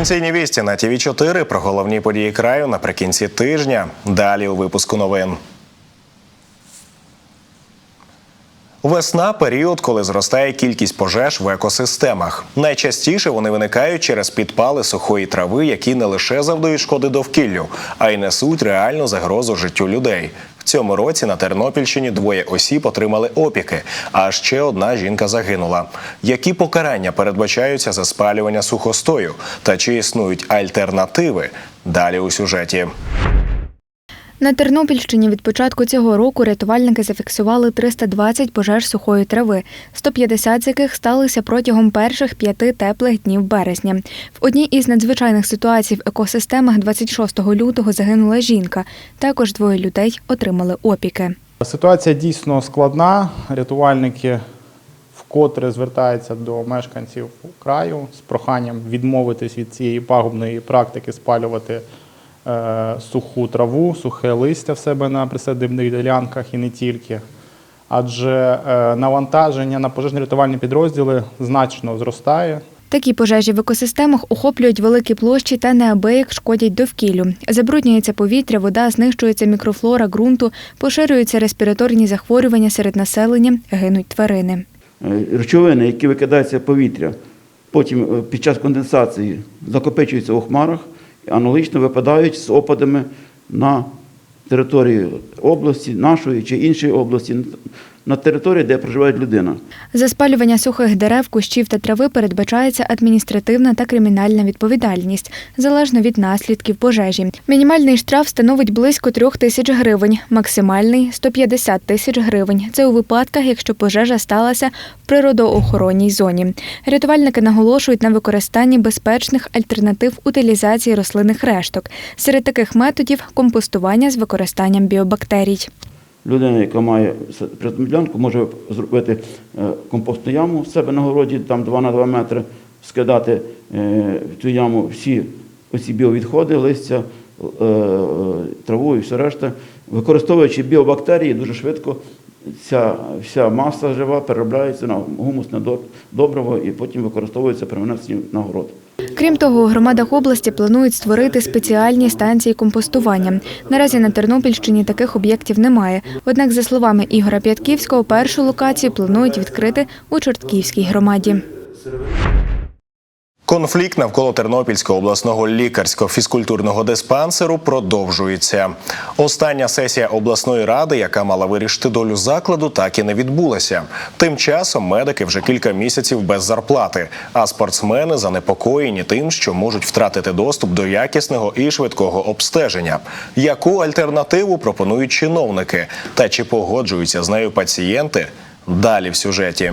Провінційні вісті на ТВ 4 про головні події краю наприкінці тижня. Далі у випуску новин. Весна період, коли зростає кількість пожеж в екосистемах. Найчастіше вони виникають через підпали сухої трави, які не лише завдають шкоди довкіллю, а й несуть реальну загрозу життю людей. В цьому році на Тернопільщині двоє осіб отримали опіки, а ще одна жінка загинула. Які покарання передбачаються за спалювання сухостою та чи існують альтернативи? Далі у сюжеті. На Тернопільщині від початку цього року рятувальники зафіксували 320 пожеж сухої трави, 150 з яких сталися протягом перших п'яти теплих днів березня. В одній із надзвичайних ситуацій в екосистемах 26 лютого загинула жінка. Також двоє людей отримали опіки. Ситуація дійсно складна. Рятувальники вкотре звертаються до мешканців краю з проханням відмовитись від цієї пагубної практики спалювати суху траву, сухе листя в себе на присадибних ділянках і не тільки. Адже е, навантаження на пожежно-рятувальні підрозділи значно зростає. Такі пожежі в екосистемах охоплюють великі площі та неабияк шкодять довкіллю. Забруднюється повітря, вода, знищується мікрофлора ґрунту, поширюються респіраторні захворювання серед населення, гинуть тварини. Е, речовини, які викидаються в повітря, потім е, під час конденсації закопичуються у хмарах аналогічно випадають з опадами на територію області, нашої чи іншої області, на території, де проживає людина. За спалювання сухих дерев, кущів та трави передбачається адміністративна та кримінальна відповідальність, залежно від наслідків пожежі. Мінімальний штраф становить близько трьох тисяч гривень, максимальний 150 тисяч гривень. Це у випадках, якщо пожежа сталася в природоохоронній зоні. Рятувальники наголошують на використанні безпечних альтернатив утилізації рослинних решток. Серед таких методів компостування з використанням біобактерій. Людина, яка має ділянку, може зробити е, компостну яму в себе на городі, там 2 на 2 метри, скидати е, в цю яму всі оці біовідходи, листя, е, траву і все решта. Використовуючи біобактерії, дуже швидко ця вся маса жива переробляється на гумусне доб- добриво і потім використовується при внесенні на. Крім того, у громадах області планують створити спеціальні станції компостування. Наразі на Тернопільщині таких об'єктів немає. Однак, за словами Ігоря П'ятківського, першу локацію планують відкрити у Чортківській громаді. Конфлікт навколо Тернопільського обласного лікарсько-фізкультурного диспансеру продовжується. Остання сесія обласної ради, яка мала вирішити долю закладу, так і не відбулася. Тим часом медики вже кілька місяців без зарплати, а спортсмени занепокоєні тим, що можуть втратити доступ до якісного і швидкого обстеження. Яку альтернативу пропонують чиновники та чи погоджуються з нею пацієнти? Далі в сюжеті.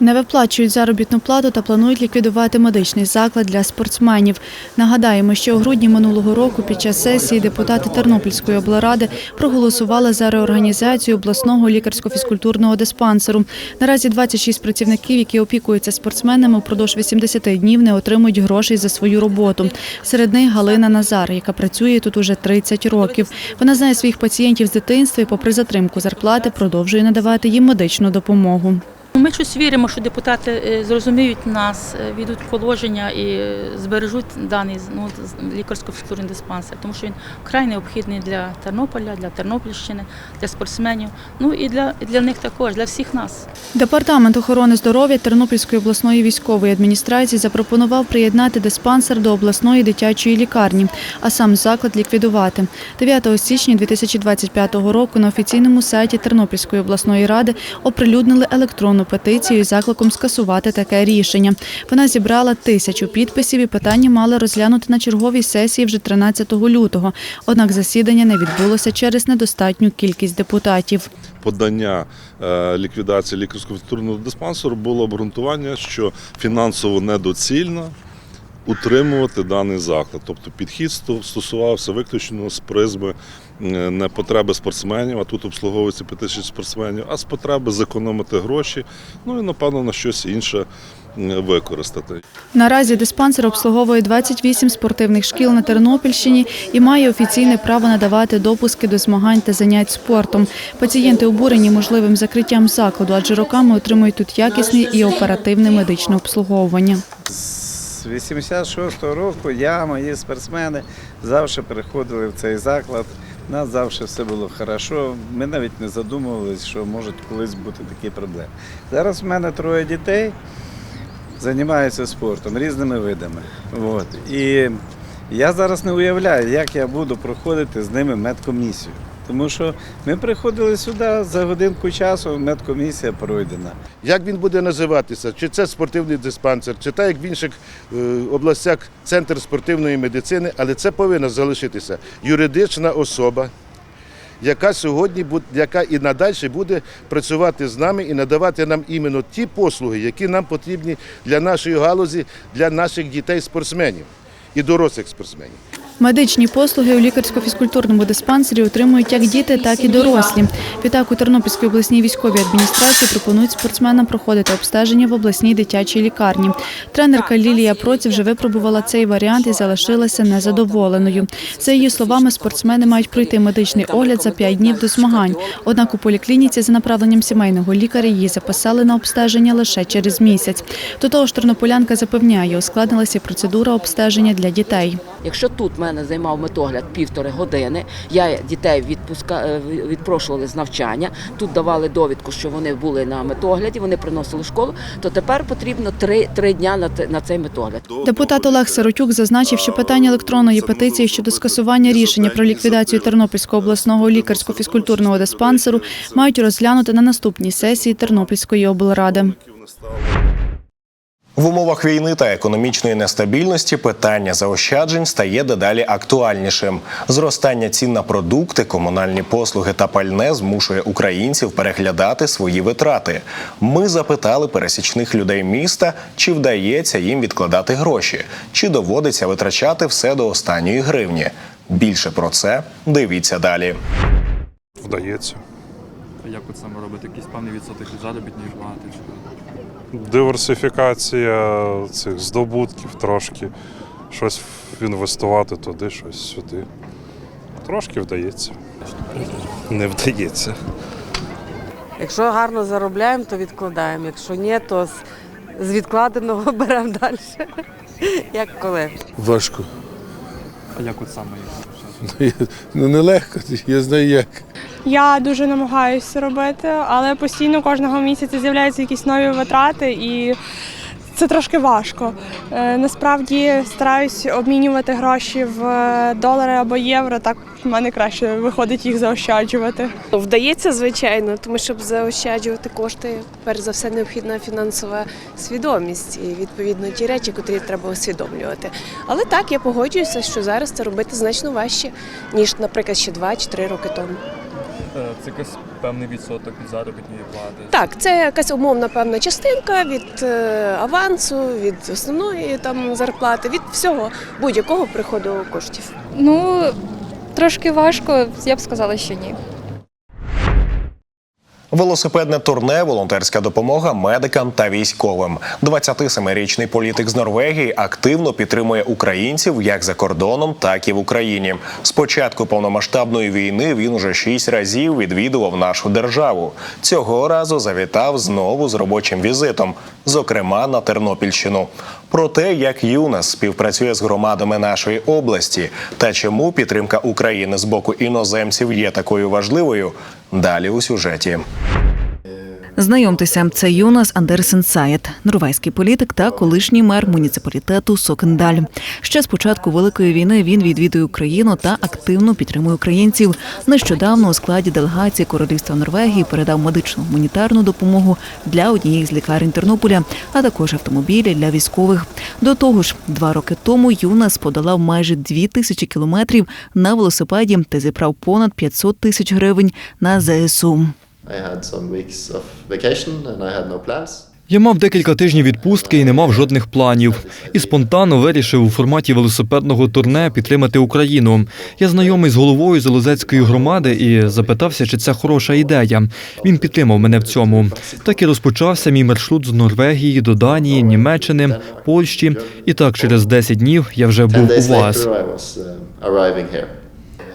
Не виплачують заробітну плату та планують ліквідувати медичний заклад для спортсменів. Нагадаємо, що у грудні минулого року під час сесії депутати Тернопільської облради проголосували за реорганізацію обласного лікарсько-фізкультурного диспансеру. Наразі 26 працівників, які опікуються спортсменами, впродовж 80 днів не отримують грошей за свою роботу. Серед них Галина Назар, яка працює тут уже 30 років. Вона знає своїх пацієнтів з дитинства і, попри затримку зарплати, продовжує надавати їм медичну допомогу. Ми щось віримо, що депутати е, зрозуміють нас, е, відуть положення і е, збережуть даний ну, лікарсько-фізкультурний диспансер, тому що він вкрай необхідний для Тернополя, для Тернопільщини, для спортсменів, ну і для, для них також, для всіх нас. Департамент охорони здоров'я Тернопільської обласної військової адміністрації запропонував приєднати диспансер до обласної дитячої лікарні, а сам заклад ліквідувати. 9 січня 2025 року на офіційному сайті Тернопільської обласної ради оприлюднили електронну петицію із закликом скасувати таке рішення. Вона зібрала тисячу підписів і питання мали розглянути на черговій сесії вже 13 лютого. Однак засідання не відбулося через недостатню кількість депутатів. подання е, ліквідації лікарсько-фітурного диспансеру було обґрунтування, що фінансово недоцільно утримувати даний заклад. Тобто підхід сто- стосувався виключно з призми е, не потреби спортсменів, а тут обслуговується 5 тисяч спортсменів, а з потреби зекономити гроші, ну і напевно на щось інше використати. Наразі диспансер обслуговує 28 спортивних шкіл на Тернопільщині і має офіційне право надавати допуски до змагань та занять спортом. Пацієнти обурені можливим закриттям закладу, адже роками отримують тут якісне і оперативне медичне обслуговування. З 86-го року я, мої спортсмени завжди приходили в цей заклад. У нас завжди все було хорошо. Ми навіть не задумувалися, що можуть колись бути такі проблеми. Зараз в мене троє дітей займаються спортом різними видами. От. І я зараз не уявляю, як я буду проходити з ними медкомісію. Тому що ми приходили сюди за годинку часу, медкомісія пройдена. Як він буде називатися? Чи це спортивний диспансер, чи так як в інших е, областях центр спортивної медицини, але це повинна залишитися юридична особа, яка сьогодні яка і надалі буде працювати з нами і надавати нам іменно ті послуги, які нам потрібні для нашої галузі, для наших дітей-спортсменів і дорослих спортсменів. Медичні послуги у лікарсько-фізкультурному диспансері отримують як діти, так і дорослі. Відтак у Тернопільській обласній військовій адміністрації пропонують спортсменам проходити обстеження в обласній дитячій лікарні. Тренерка Лілія Проці вже випробувала цей варіант і залишилася незадоволеною. За її словами, спортсмени мають пройти медичний огляд за 5 днів до змагань. Однак у поліклініці за направленням сімейного лікаря її записали на обстеження лише через місяць. До того ж, тернополянка запевняє, ускладнилася процедура обстеження для дітей. Якщо тут в мене займав медогляд півтори години, я дітей відпуска е, відпрошували з навчання. Тут давали довідку, що вони були на медогляді, вони приносили в школу. То тепер потрібно три, три дня на те- на цей медогляд. Депутат Олег Сиротюк зазначив, що питання електронної петиції щодо скасування рішення про ліквідацію Тернопільського обласного лікарсько-фізкультурного диспансеру мають розглянути на наступній сесії Тернопільської облради. В умовах війни та економічної нестабільності питання заощаджень стає дедалі актуальнішим. Зростання цін на продукти, комунальні послуги та пальне змушує українців переглядати свої витрати. Ми запитали пересічних людей міста, чи вдається їм відкладати гроші, чи доводиться витрачати все до останньої гривні. Більше про це дивіться далі. Вдається. Як от саме робити якийсь певний відсоток від заробітної плати? Диверсифікація цих здобутків трошки. Щось інвестувати туди, щось сюди. Трошки вдається. Не вдається. Якщо гарно заробляємо, то відкладаємо. Якщо ні, то з, відкладеного беремо далі. Як коли. Важко. А як от саме? Ну нелегко, я знаю як. Я дуже намагаюся робити, але постійно кожного місяця з'являються якісь нові витрати, і це трошки важко. Е, Насправді стараюсь обмінювати гроші в е, долари або євро. Так в мене краще виходить їх заощаджувати. Вдається, звичайно, тому щоб заощаджувати кошти, перш за все необхідна фінансова свідомість і відповідно ті речі, котрі треба усвідомлювати. Але так, я погоджуюся, що зараз це робити значно важче, ніж, наприклад, ще два чи три роки тому. Це якийсь певний відсоток від заробітної плати. Так, це якась умовна певна частинка від е, авансу, від основної там зарплати, від всього будь-якого приходу коштів. Ну трошки важко, я б сказала, що ні. Велосипедне турне, волонтерська допомога медикам та військовим. 27-річний політик з Норвегії активно підтримує українців як за кордоном, так і в Україні. З початку повномасштабної війни він уже шість разів відвідував нашу державу. Цього разу завітав знову з робочим візитом, зокрема на Тернопільщину. Про те, як ЮНЕС співпрацює з громадами нашої області та чому підтримка України з боку іноземців є такою важливою. Далі у сюжеті. Знайомтеся, це Йонас Андерсен Саєт, норвезький політик та колишній мер муніципалітету Сокендаль. Ще з початку великої війни він відвідує Україну та активно підтримує українців. Нещодавно у складі делегації Королівства Норвегії передав медичну гуманітарну допомогу для однієї з лікарень Тернополя, а також автомобілі для військових. До того ж, два роки тому Юнас подолав майже дві тисячі кілометрів на велосипеді та зібрав понад 500 тисяч гривень на ЗСУ. Я мав декілька тижнів відпустки і не мав жодних планів. І спонтанно вирішив у форматі велосипедного турне підтримати Україну. Я знайомий з головою Залозецької громади і запитався, чи це хороша ідея. Він підтримав мене в цьому. Так і розпочався мій маршрут з Норвегії до Данії, Німеччини, Польщі. І так через 10 днів я вже був у вас.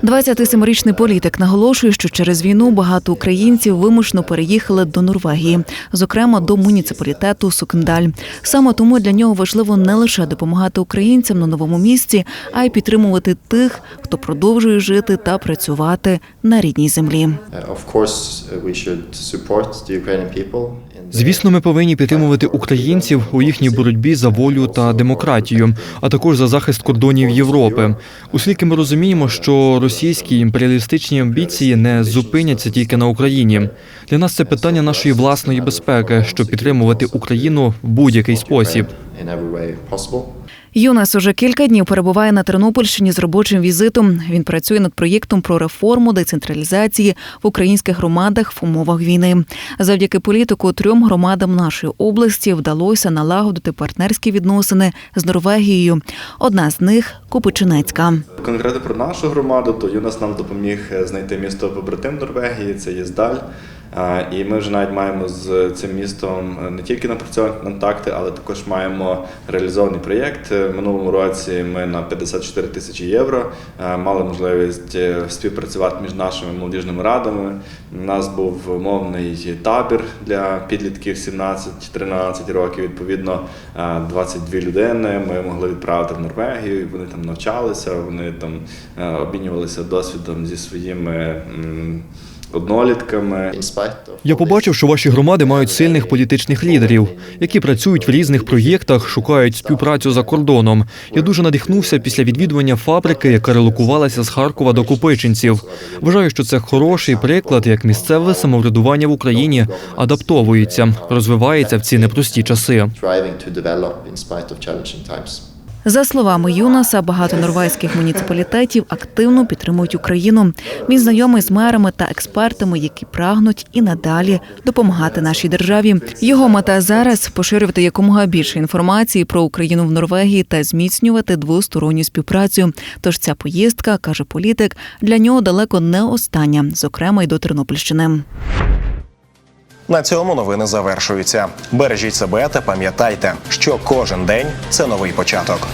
27-річний політик наголошує, що через війну багато українців вимушено переїхали до Норвегії, зокрема до муніципалітету Сокендаль. Саме тому для нього важливо не лише допомагати українцям на новому місці, а й підтримувати тих, хто продовжує жити та працювати на рідній землі. Звісно, ми повинні підтримувати українців у їхній боротьбі за волю та демократію, а також за захист кордонів Європи. Оскільки ми розуміємо, що російські імперіалістичні амбіції не зупиняться тільки на Україні. Для нас це питання нашої власної безпеки, щоб підтримувати Україну в будь-який спосіб. Юнас уже кілька днів перебуває на Тернопільщині з робочим візитом. Він працює над проєктом про реформу децентралізації в українських громадах в умовах війни. Завдяки політику трьом громадам нашої області вдалося налагодити партнерські відносини з Норвегією. Одна з них Купичинецька. Конкретно про нашу громаду, то ЮНАС нам допоміг е, знайти місто побратим Норвегії, це Єздаль. А, І ми вже навіть маємо з цим містом е, не тільки напрацьовані контакти, але також маємо реалізований проєкт. Е, минулому році ми на 54 тисячі євро е, мали можливість е, співпрацювати між нашими молодіжними радами. У нас був мовний табір для підлітків 17-13 років. Відповідно, е, 22 людини ми могли відправити в Норвегію. Вони там навчалися, вони там е, обмінювалися досвідом зі своїми однолітками. Я побачив, що ваші громади мають сильних політичних лідерів, які працюють в різних проєктах, шукають співпрацю за кордоном. Я дуже надихнувся після відвідування фабрики, яка релокувалася з Харкова до Копичинців. Вважаю, що це хороший приклад, як місцеве самоврядування в Україні адаптовується, розвивається в ці непрості часи. За словами Юнаса, багато норвезьких муніципалітетів активно підтримують Україну. Він знайомий з мерами та експертами, які прагнуть і надалі допомагати нашій державі. Його мета зараз поширювати якомога більше інформації про Україну в Норвегії та зміцнювати двосторонню співпрацю. Тож ця поїздка, каже політик, для нього далеко не остання, зокрема й до Тернопільщини. На цьому новини завершуються. Бережіть себе та пам'ятайте, що кожен день це новий початок.